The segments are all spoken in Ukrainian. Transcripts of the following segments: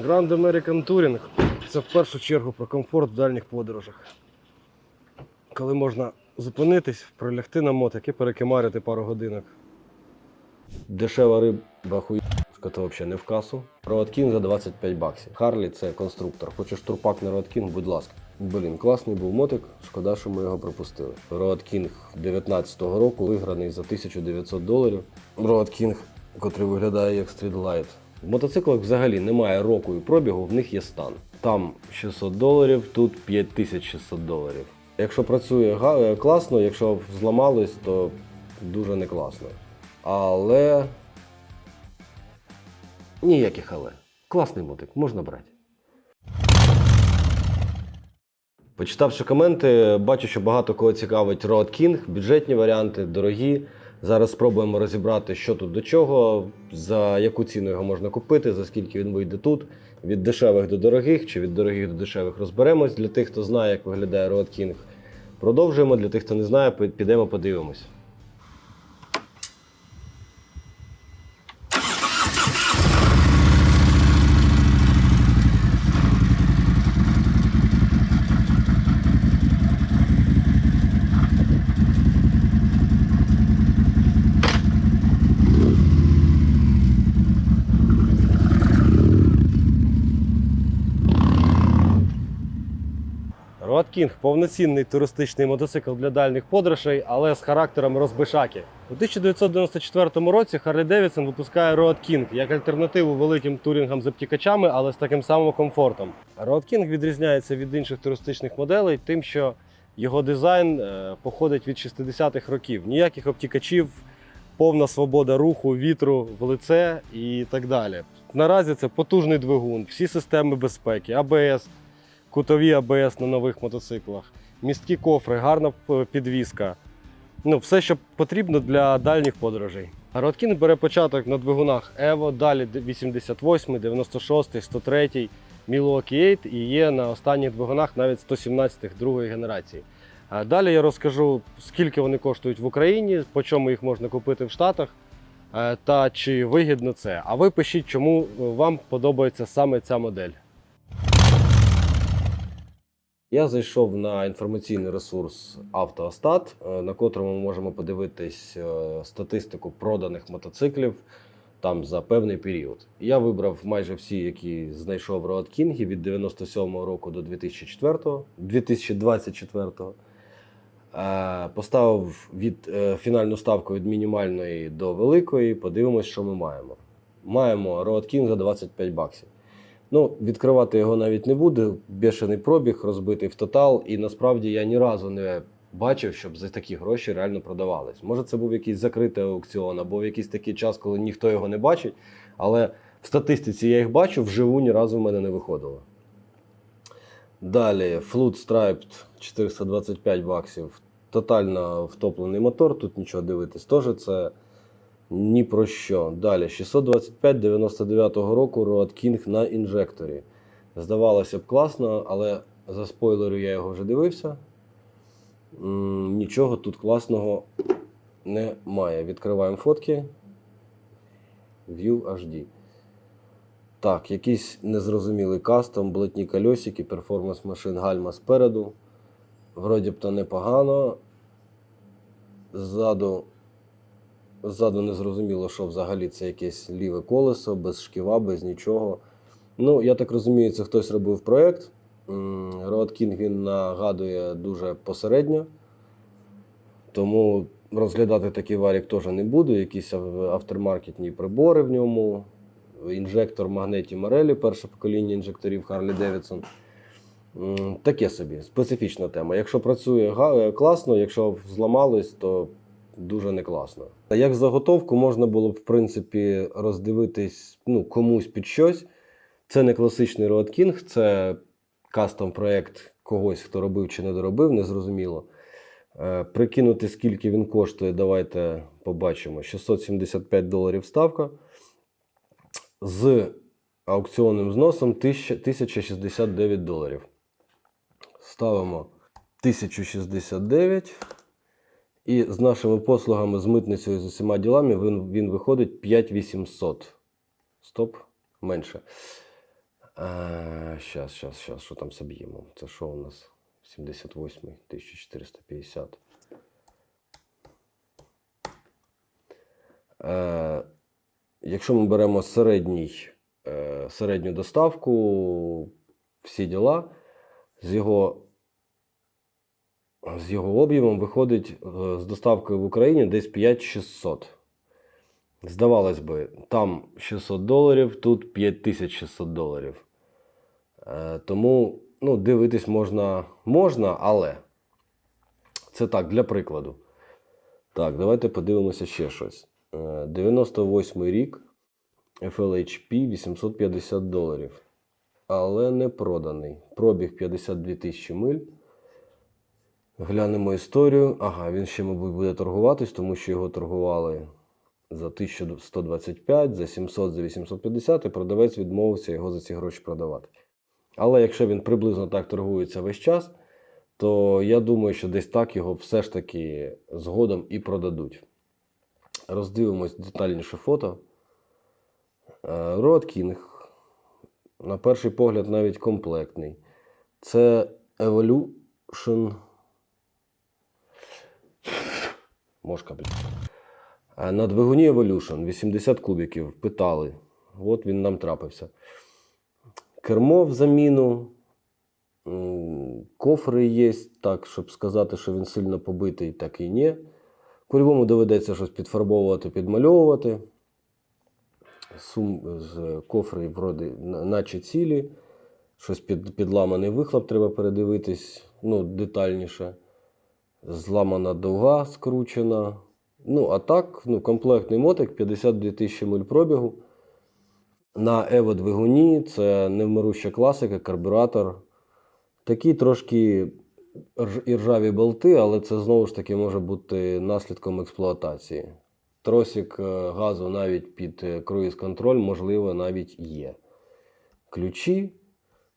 Grand American Touring це в першу чергу про комфорт в дальніх подорожах. Коли можна зупинитись, пролягти на мотик і перекимарити пару годинок. Дешева риба хуйка, то взагалі не в касу. Road за 25 баксів. Харлі це конструктор. Хочеш турпак на Road будь ласка. Блін, класний був мотик, шкода, що ми його пропустили. King 19-го року виграний за 1900 доларів. King, котрий виглядає як Light. В мотоциклах взагалі немає року і пробігу, в них є стан. Там 600 доларів, тут 5600 доларів. Якщо працює е, класно, якщо зламалось, то дуже не класно. Але. Ніяких але. Класний мотик, можна брати. Почитавши коменти, бачу, що багато кого цікавить Road King, бюджетні варіанти, дорогі. Зараз спробуємо розібрати, що тут до чого, за яку ціну його можна купити, за скільки він вийде тут. Від дешевих до дорогих чи від дорогих до дешевих розберемось. Для тих, хто знає, як виглядає Road King, продовжуємо. Для тих, хто не знає, підемо подивимось. Road King – повноцінний туристичний мотоцикл для дальніх подорожей, але з характером розбишаки. У 1994 році Harley Davidson випускає Road King як альтернативу великим турінгам з обтікачами, але з таким самим комфортом. Road King відрізняється від інших туристичних моделей тим, що його дизайн е, походить від 60-х років. Ніяких обтікачів, повна свобода руху, вітру в лице і так далі. Наразі це потужний двигун, всі системи безпеки, АБС, кутові АБС на нових мотоциклах, місткі кофри, гарна п- підвізка. Ну, все, що потрібно для дальніх подорожей. Родкін бере початок на двигунах Evo, далі 88, 96, 103, Milwaukee 8 і є на останніх двигунах навіть 117 другої генерації. Далі я розкажу, скільки вони коштують в Україні, по чому їх можна купити в Штатах е, та чи вигідно це. А ви пишіть, чому е, вам подобається саме ця модель. Я зайшов на інформаційний ресурс Автоостат, е, на котрому ми можемо подивитись е, статистику проданих мотоциклів там за певний період. Я вибрав майже всі, які знайшов Road King від 97 року до 2004, 2024. Е, Поставив від фінальну ставку від мінімальної до великої. Подивимось, що ми маємо. Маємо Road King за 25 баксів. Ну, відкривати його навіть не буду. Бешений пробіг розбитий в тотал, і насправді я ні разу не бачив, щоб за такі гроші реально продавались. Може, це був якийсь закритий аукціон або якийсь такий час, коли ніхто його не бачить. Але в статистиці я їх бачу, вживу ні разу в мене не виходило. Далі Flood Striped 425 баксів. Тотально втоплений мотор, тут нічого дивитись теж це ні про що. Далі 625 99-го року Road King на інжекторі. Здавалося б, класно, але за спойлерю я його вже дивився. Нічого тут класного немає. Відкриваємо фотки. View HD. Так, якийсь незрозумілий кастом, блатні кольосики, перформанс машин гальма спереду. Вроді б то непогано. Ззаду Ззаду не зрозуміло, що взагалі це якесь ліве колесо, без шківа, без нічого. Ну, я так розумію, це хтось робив проєкт. М, Road King він нагадує дуже посередньо. Тому розглядати такий варік теж не буду. Якісь автормаркетні прибори в ньому. Інжектор Магнеті Морелі, перше покоління інжекторів Davidson. М, Таке собі, специфічна тема. Якщо працює класно, якщо зламалось, то дуже не класно. Як заготовку можна було б, в принципі, роздивитись ну, комусь під щось. Це не класичний Road King, це кастом проєкт когось, хто робив чи не доробив, незрозуміло. Е, Прикинути, скільки він коштує, давайте побачимо. 675 доларів ставка. З аукціонним зносом 1069 доларів. Ставимо 1069. І з нашими послугами, з митницею, з усіма ділами він, він виходить 5800. Стоп, менше. Щас, щас, щас, що там соб'ємо? Це що у нас? 78 1450. Е, якщо ми беремо середній, е, середню доставку, всі діла, з його, з його об'ємом виходить е, з доставкою в Україні десь 5600. Здавалось би, там 600 доларів, тут 5600 доларів. Е, тому ну, дивитись можна, можна, але це так, для прикладу. Так, давайте подивимося ще щось. Е, 98 рік FLHP 850 доларів. Але не проданий. Пробіг 52 тисячі миль. Глянемо історію. Ага, він ще, мабуть, буде торгуватись, тому що його торгували за 1125, за 700, за 850, і продавець відмовився його за ці гроші продавати. Але якщо він приблизно так торгується весь час, то я думаю, що десь так його все ж таки згодом і продадуть. Роздивимось детальніше фото. Road King, на перший погляд, навіть комплектний. Це Evolution. Мошка. А На двигуні Evolution 80 кубиків питали. От він нам трапився. Кермо в заміну. Кофри є, так, щоб сказати, що він сильно побитий, так і ні. По-любому доведеться щось підфарбовувати, підмальовувати. Сум з кофри вроді наче цілі. Щось під, підламаний вихлоп треба передивитись ну, детальніше. Зламана дуга скручена. Ну, а так, ну, комплектний мотик 52 тисячі миль пробігу. На Evo двигуні це невмируща класика, карбюратор. Такі трошки іржаві болти, але це знову ж таки може бути наслідком експлуатації. Тросик е, газу навіть під е, круїз-контроль, можливо, навіть є. Ключі.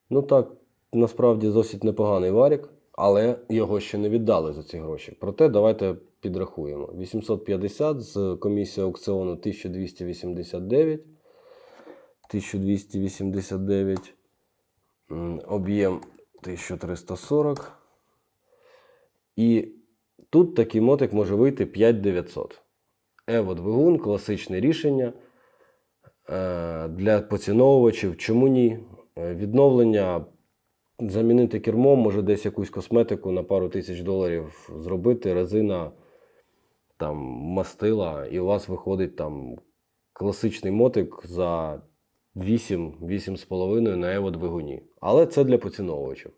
Ну так, насправді досить непоганий варік, але його ще не віддали за ці гроші. Проте давайте підрахуємо. 850 з комісії аукціону 1289. 1289. Об'єм 1340. І тут такий мотик може вийти 5900. Evo двигун, класичне рішення е, для поціновувачів. Чому ні? Е, Відновлення, замінити кермо, може десь якусь косметику на пару тисяч доларів зробити, резина, там, мастила, і у вас виходить там класичний мотик за 8-8,5 на Evo двигуні. Але це для поціновувачів.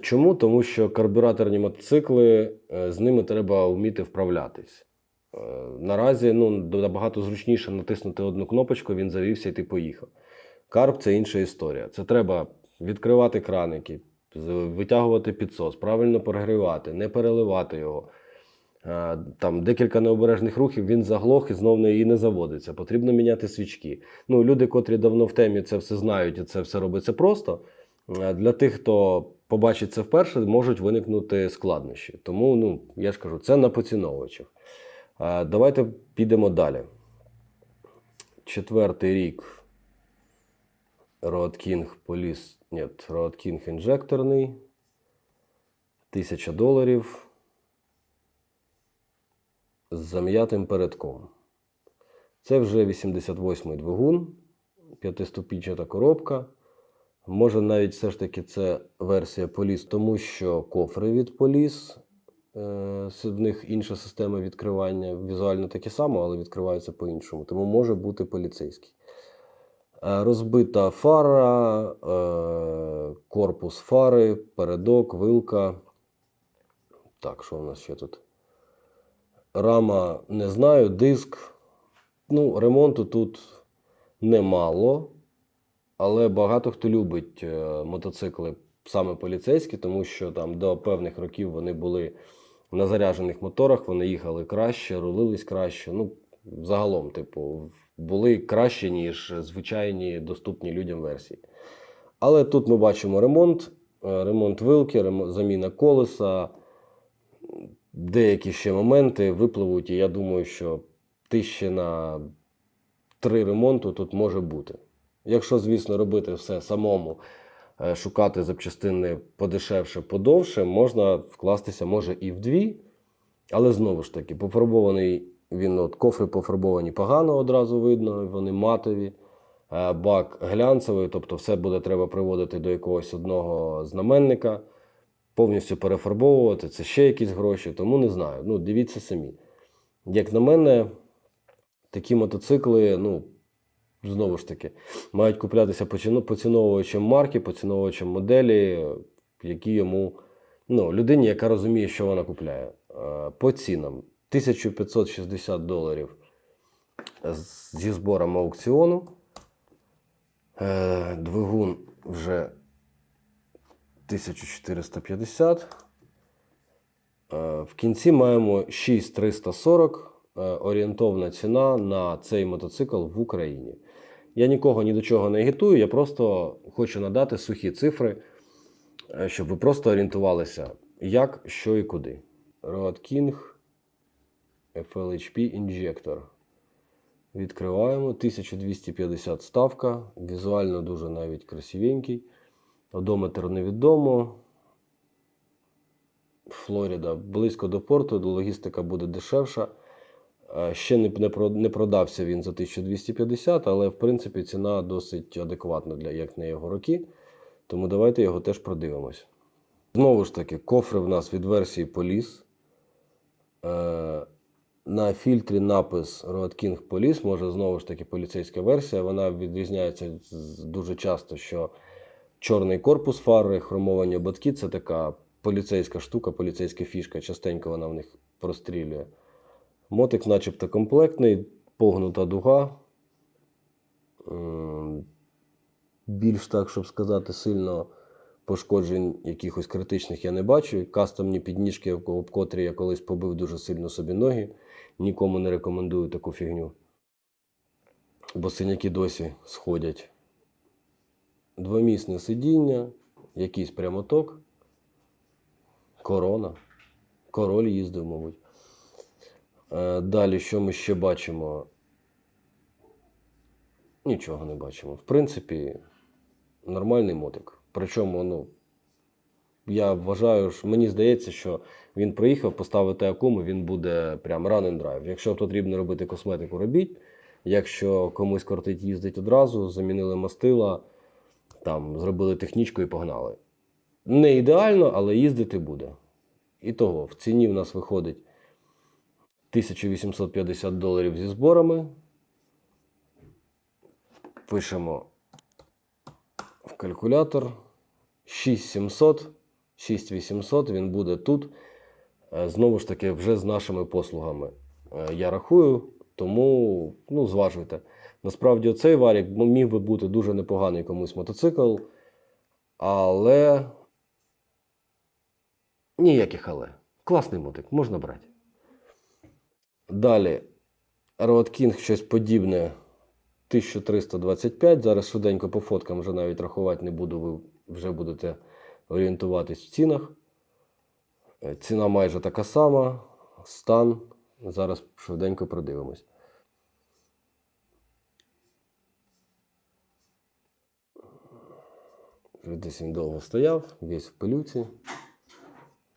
Чому? Тому що карбюраторні мотоцикли, е, з ними треба вміти вправлятись. Е, Наразі ну, набагато зручніше натиснути одну кнопочку, він завівся і ти поїхав. Карб це інша історія. Це треба відкривати краники, витягувати підсос, правильно прогрівати, не переливати його. Е, Там декілька необережних рухів, він заглох і знов не, і не заводиться. Потрібно міняти свічки. Ну, люди, котрі давно в темі це все знають і це все робиться просто. Е, Для тих, хто побачить це вперше, можуть виникнути складнощі. Тому, ну, я ж кажу, це на поціновувачів. Е, Давайте підемо далі. Четвертий рік. Road King поліз. Ні, Road King інжекторний. Тисяча доларів. З зам'ятим передком. Це вже 88-й двигун, п'ятиступінчата коробка. Може, навіть все ж таки це версія Поліс, тому що кофри від Поліс, е, в них інша система відкривання, візуально такі само, але відкриваються по-іншому. Тому може бути поліцейський. Е, Розбита фара, е, корпус фари, передок, вилка. Так, що у нас ще тут? Рама не знаю, диск. Ну, ремонту тут немало, але багато хто любить е, мотоцикли саме поліцейські, тому що там до певних років вони були на заряджених моторах, вони їхали краще, рулились краще. Ну, загалом, типу, були краще, ніж звичайні доступні людям версії. Але тут ми бачимо ремонт, е, ремонт вилки, ремо- заміна колеса, деякі ще моменти випливуть, і я думаю, що тисячі на три ремонту тут може бути. Якщо, звісно, робити все самому, е, шукати запчастини подешевше, подовше, можна вкластися може і в дві. Але знову ж таки, пофарбований він, от кофри пофарбовані погано одразу видно, вони матові. Е, Бак глянцевий, тобто все буде треба приводити до якогось одного знаменника, повністю перефарбовувати, це ще якісь гроші, тому не знаю. Ну, дивіться самі. Як на мене, такі мотоцикли, ну, знову ж таки, мають куплятися поціновувачем марки, поціновувачем моделі, які йому, ну, людині, яка розуміє, що вона купляє. Е, По цінам 1560 доларів зі збором аукціону. Е, Двигун вже 1450. Е, В кінці маємо 6340 е, орієнтовна ціна на цей мотоцикл в Україні. Я нікого ні до чого не агітую, я просто хочу надати сухі цифри, щоб ви просто орієнтувалися, як, що і куди. Road King FLHP інжектор. Відкриваємо 1250 ставка. Візуально дуже навіть красивенький. Одометр невідомо. Флоріда близько до порту, логістика буде дешевша. Е, Ще не, продався він за 1250, але в принципі ціна досить адекватна для як на його роки. Тому давайте його теж продивимось. Знову ж таки, кофри в нас від версії Police. На фільтрі напис Road King Police, може знову ж таки поліцейська версія. Вона відрізняється дуже часто, що чорний корпус фари, хромовані ободки це така поліцейська штука, поліцейська фішка. Частенько вона в них прострілює. Мотик, начебто, комплектний, погнута дуга. Більш так, щоб сказати, сильно пошкоджень якихось критичних я не бачу. Кастомні підніжки, об котрі я колись побив дуже сильно собі ноги. Нікому не рекомендую таку фігню. Бо синяки досі сходять. Двомісне сидіння, якийсь прямоток, корона. Король їздив, мабуть. Е, Далі, що ми ще бачимо? Нічого не бачимо. В принципі, нормальний мотик. Причому, ну, я вважаю, що мені здається, що він приїхав поставити акуму, він буде прям run and drive. Якщо потрібно робити косметику, робіть. Якщо комусь кортить їздить одразу, замінили мастила, там, зробили технічку і погнали. Не ідеально, але їздити буде. І того, в ціні в нас виходить 1850 доларів зі зборами. Пишемо в калькулятор 6700, 6800 він буде тут. Е, Знову ж таки, вже з нашими послугами. Е, Я рахую, тому ну, зважуйте. Насправді, цей варік міг би бути дуже непоганий комусь мотоцикл, але ніяких але. Класний мотик, можна брати. Далі, Road King щось подібне 1325. Зараз швиденько по фоткам вже навіть рахувати не буду, ви вже будете орієнтуватись в цінах. Е, Ціна майже така сама. Стан. Зараз швиденько продивимось. Десь він довго стояв, весь в пилюці,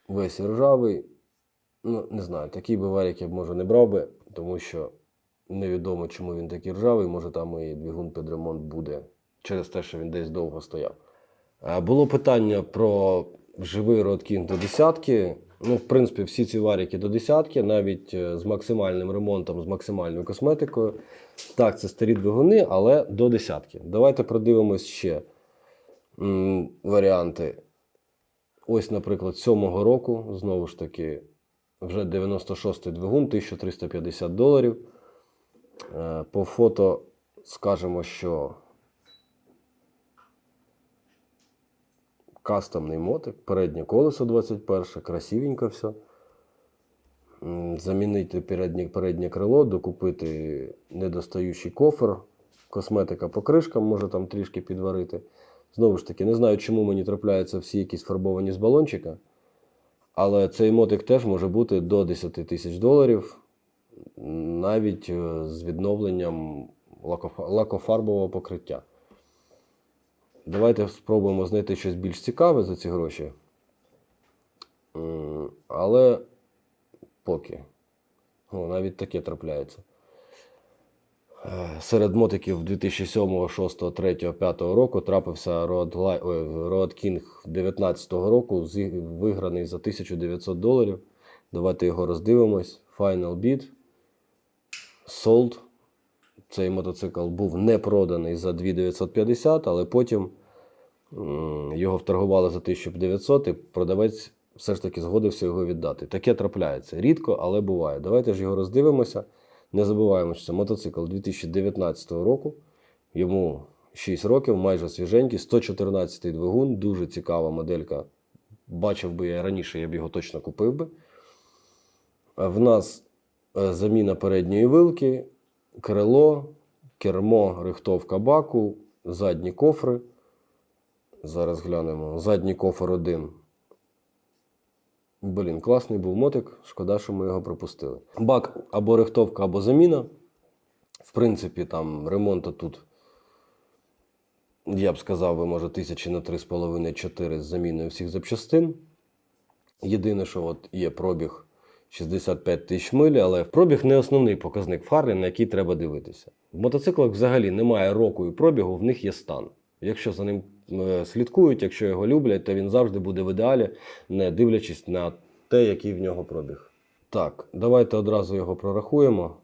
весь ржавий. Ну, не знаю, такий би варік я б може не брав би, тому що невідомо, чому він такий ржавий. Може там і двигун під ремонт буде через те, що він десь довго стояв. Е, Було питання про живий Road до десятки. Ну, в принципі, всі ці варіки до десятки, навіть е, з максимальним ремонтом, з максимальною косметикою. Так, це старі двигуни, але до десятки. Давайте продивимось ще м, варіанти. Ось, наприклад, 7-го року, знову ж таки, вже 96-й двигун, 1350 доларів. Е, По фото скажемо, що кастомний мотик, переднє колесо 21, красивенько все. Замінити переднє, переднє крило, докупити недостаючий кофер, косметика по кришкам, може там трішки підварити. Знову ж таки, не знаю, чому мені трапляються всі якісь фарбовані з балончика. Але цей мотик теж може бути до 10 тисяч доларів, навіть е, з відновленням лакофарбового покриття. Давайте спробуємо знайти щось більш цікаве за ці гроші. Але поки. О, навіть таке трапляється. Е, Серед мотиків 2007, 6, 3, 5 року трапився Road, King 19 року, виграний за 1900 доларів. Давайте його роздивимось. Final bid. Sold. Цей мотоцикл був не проданий за 2950, але потім його вторгували за 1900 і продавець все ж таки згодився його віддати. Таке трапляється. Рідко, але буває. Давайте ж його роздивимося. Не забуваємо, що це мотоцикл 2019 року. Йому 6 років, майже свіженький, 114 двигун, дуже цікава моделька. Бачив би я раніше, я б його точно купив би. В нас е, заміна передньої вилки, крило, кермо, рихтовка баку, задні кофри. Зараз глянемо. Задній кофр один. Блін, класний був мотик. Шкода, що ми його пропустили. Бак або рихтовка, або заміна. В принципі, там ремонту тут, я б сказав, би, може, тисячі на 3,5-4 з заміною всіх запчастин. Єдине, що от є пробіг 65 тисяч миль, але пробіг не основний показник фари, на який треба дивитися. В мотоциклах взагалі немає року і пробігу, в них є стан. Якщо за ним е, слідкують, якщо його люблять, то він завжди буде в ідеалі, не дивлячись на те, який в нього пробіг. Так, давайте одразу його прорахуємо.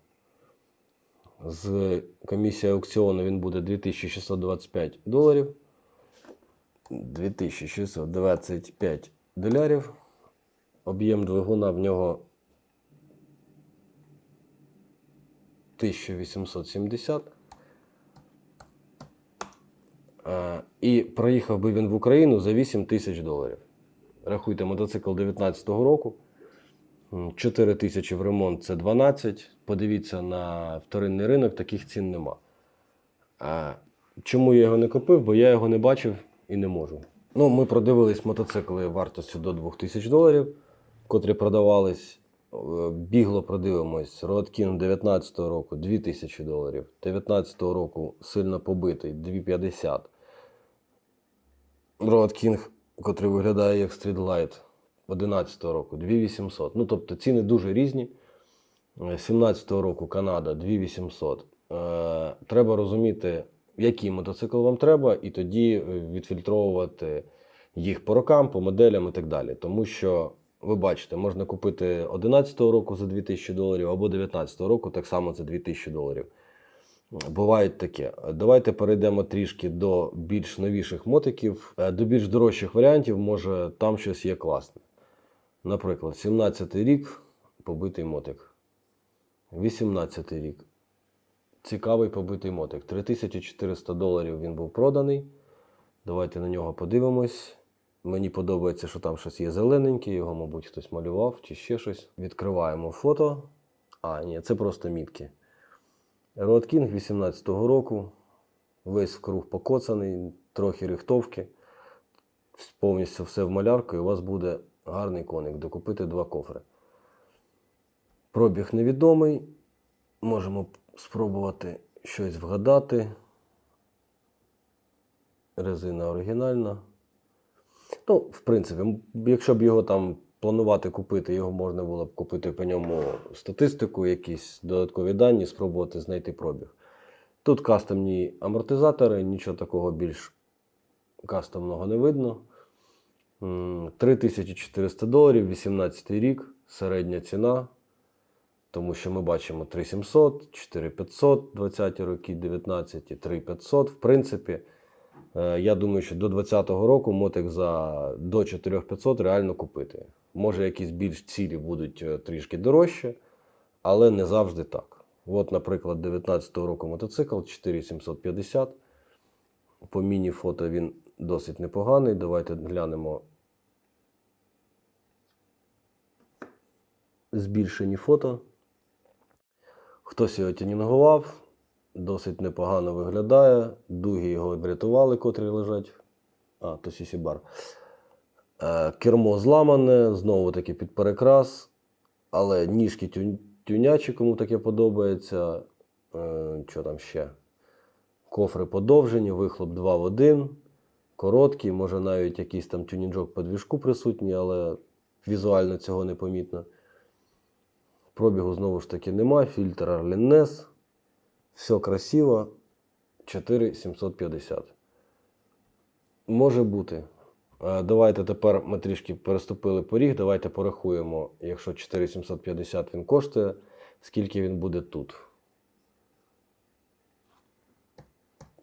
З комісії аукціону він буде 2625 доларів. 2625 долярів. Об'єм двигуна в нього 1870. Е, І проїхав би він в Україну за 8 тисяч доларів. Рахуйте, мотоцикл 19-го року. 4 тисячі в ремонт це 12. Подивіться на вторинний ринок, таких цін нема. Чому я його не купив? Бо я його не бачив і не можу. Ну, ми продивились мотоцикли вартістю до 2000 доларів, котрі продавались. Бігло продивимось. Road King 19 року 2000 доларів. 19 року сильно побитий 2500. Road King, котрий виглядає як Street Light 11 року 2800. Ну, тобто ціни дуже різні. Е, 17 року Канада 2800. Е, треба розуміти, який мотоцикл вам треба, і тоді відфільтровувати їх по рокам, по моделям і так далі. Тому що ви бачите, можна купити 11 року за 2000 доларів або 19 року так само за 2000 доларів. Бувають таке. Давайте перейдемо трішки до більш новіших мотиків, Е, до більш дорожчих варіантів, може там щось є класне. Наприклад, 17 рік побитий мотик. 18 рік. Цікавий побитий мотик. 3400 доларів він був проданий. Давайте на нього подивимось. Мені подобається, що там щось є зелененьке, його, мабуть, хтось малював чи ще щось. Відкриваємо фото. А, ні, це просто мітки. King 18-го року. Весь вкруг покоцаний, трохи рихтовки. Повністю все в малярку, і у вас буде гарний коник. Докупити два кофри. Пробіг невідомий. Можемо спробувати щось вгадати. Резина оригінальна. Ну, в принципі, якщо б його там планувати купити, його можна було б купити по ньому статистику, якісь додаткові дані, спробувати знайти пробіг. Тут кастомні амортизатори, нічого такого більш кастомного не видно. 3400 доларів, 18 рік, середня ціна. Тому що ми бачимо 3700, 4500, 20 роки, 19, 3500. В принципі, я думаю, що до 2020 року мотик за до 4500 реально купити. Може, якісь більш цілі будуть е, трішки дорожче, але не завжди так. От, наприклад, 19 року мотоцикл 4750. По міні-фото він досить непоганий. Давайте глянемо збільшені фото. Хтось його тюнінгував, досить непогано виглядає. Дуги його врятували, котрі лежать. А, то Сісібар. Е, кермо зламане, знову таки під перекрас. Але ніжки тю- тюнячі, кому таке подобається. Е, що там ще? Кофри подовжені, вихлоп 2 в 1. короткі, може навіть якийсь там тюнінджок по двіжку присутній, але візуально цього не помітно. Пробігу знову ж таки нема, фільтр Arlen Все красиво. 4750. Може бути. Е, Давайте тепер ми трішки переступили поріг. Давайте порахуємо, якщо 4750 він коштує, скільки він буде тут.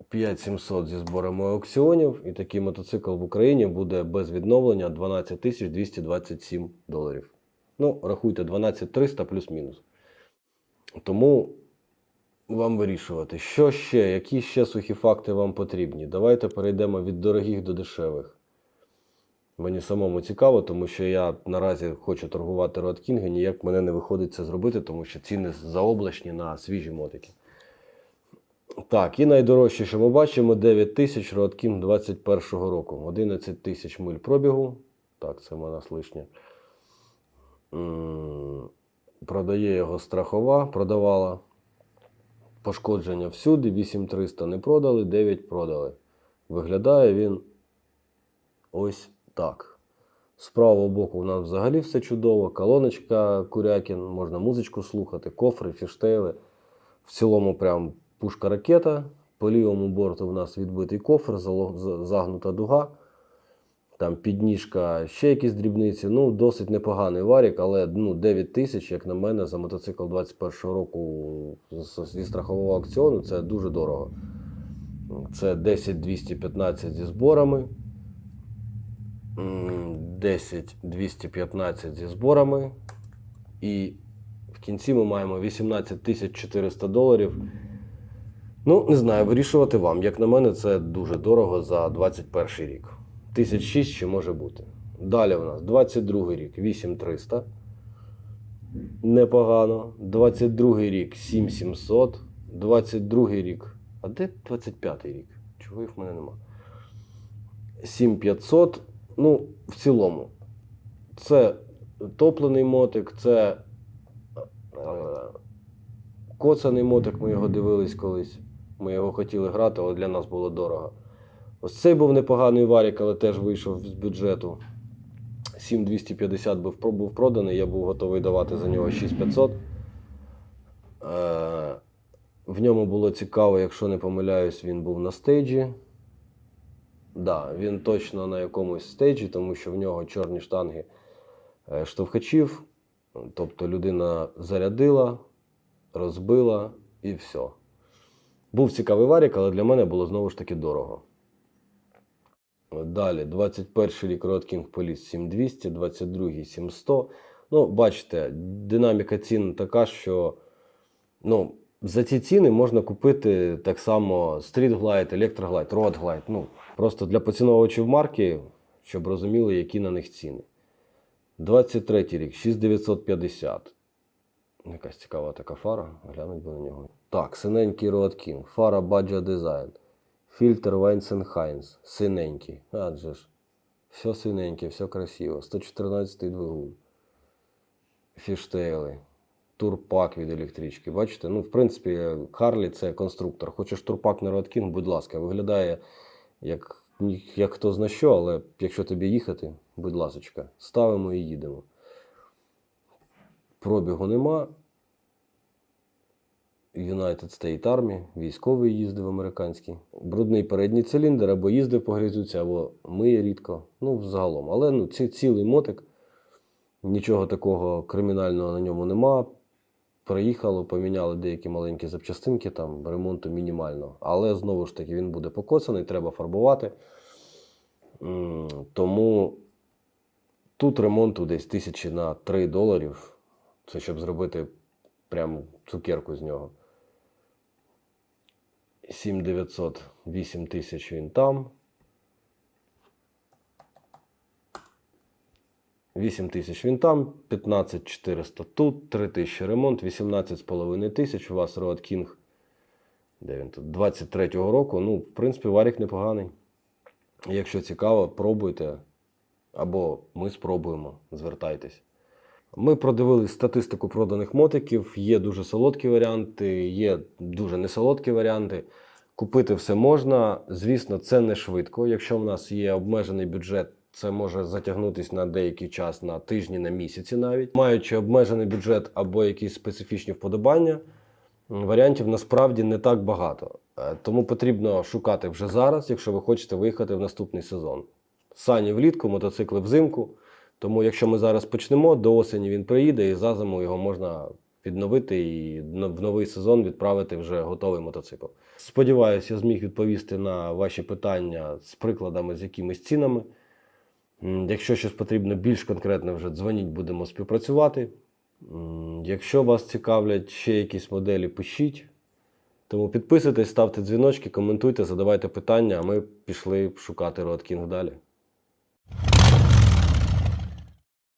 5700 зі зборами аукціонів, і такий мотоцикл в Україні буде без відновлення 12 227 доларів. Ну, рахуйте 12300 плюс-мінус. Тому вам вирішувати, що ще, які ще сухі факти вам потрібні. Давайте перейдемо від дорогих до дешевих. Мені самому цікаво, тому що я наразі хочу торгувати і ніяк мене не виходить це зробити, тому що ціни заоблачні на свіжі мотики. Так, і найдорожче, що ми бачимо, 9 тисяч King 21 року. 11 тисяч миль пробігу. Так, це в нас лишнє. Продає його страхова, продавала. Пошкодження всюди, 8300 не продали, 9 продали. Виглядає він ось так. З правого боку у нас взагалі все чудово. Колоночка Курякін, можна музичку слухати, кофри, фіштейли. В цілому, прям пушка ракета. По лівому борту у нас відбитий кофр, загнута дуга. Там підніжка, ще якісь дрібниці. Ну, досить непоганий варік, але ну, 9 тисяч, як на мене, за мотоцикл 21-го року зі страхового аукціону це дуже дорого. Це 10-215 зі зборами. М, 10-215 зі зборами. І в кінці ми маємо 18 400 доларів. Ну, не знаю, вирішувати вам. Як на мене, це дуже дорого за 21 рік. 1006 ще може бути. Далі у нас 22 рік 8300. Непогано. 22 рік 7700. 22 рік. А де 25 рік? Чого їх в мене нема? 7500. Ну, в цілому. Це топлений мотик, це е, коцаний мотик, ми його дивились колись. Ми його хотіли грати, але для нас було дорого. Ось цей був непоганий варік, але теж вийшов з бюджету. 7250 був, був проданий, я був готовий давати за нього 6500. Е, в ньому було цікаво, якщо не помиляюсь, він був на стейджі. Да, він точно на якомусь стейджі, тому що в нього чорні штанги е, штовхачів. Тобто людина зарядила, розбила і все. Був цікавий варік, але для мене було знову ж таки дорого. Далі, 21 рік King Police 7200, 22 7100. Ну, бачите, динаміка цін така, що ну, за ці ціни можна купити так само Street Glide, Electroglide, Road Glide. Ну, просто для поціновувачів марки, щоб розуміли, які на них ціни. 23 рік 6950. Якась цікава така фара, глянуть би на нього. Так, синенький Road King, фара Badger Design, фільтр Heinz, синенький. Адже ж. Все синеньке, все красиво. 114 двигун. Фіштейли. Турпак від електрички. Бачите? Ну, в принципі, Харлі це конструктор. Хочеш турпак на King, будь ласка, виглядає як, як хто зна що, але якщо тобі їхати, будь ласка, ставимо і їдемо. Пробігу нема. United States Army, військовий їздив американський. Брудний передній циліндр, або їздив по грязюці, або миє рідко. Ну, взагалом. Але ну, ці, цілий мотик, нічого такого кримінального на ньому нема. Приїхало, поміняли деякі маленькі запчастинки, там ремонту мінімального. Але знову ж таки він буде покоцаний, треба фарбувати. Тому тут ремонту десь тисячі на 3 доларів. Це щоб зробити прям цукерку з нього. 7900, 8 тисяч він там. 8 тисяч він там, 15 400 тут, 3 тисячі ремонт, 18,5 тисяч. У вас Road King. Де він тут? 23-го року. Ну, в принципі, варік непоганий. Якщо цікаво, пробуйте. Або ми спробуємо, звертайтесь. Ми продивились статистику проданих мотиків. Є дуже солодкі варіанти, є дуже несолодкі варіанти. Купити все можна. Звісно, це не швидко. Якщо в нас є обмежений бюджет, це може затягнутися на деякий час, на тижні, на місяці навіть. Маючи обмежений бюджет або якісь специфічні вподобання, варіантів насправді не так багато. Е, Тому потрібно шукати вже зараз, якщо ви хочете виїхати в наступний сезон. Сані влітку, мотоцикли взимку. Тому якщо ми зараз почнемо, до осені він приїде і за зиму його можна відновити і в новий сезон відправити вже готовий мотоцикл. Сподіваюся, я зміг відповісти на ваші питання з прикладами, з якимись цінами. Якщо щось потрібно більш конкретне, вже дзвоніть, будемо співпрацювати. Якщо вас цікавлять ще якісь моделі, пишіть. Тому підписуйтесь, ставте дзвіночки, коментуйте, задавайте питання, а ми пішли шукати Road King далі.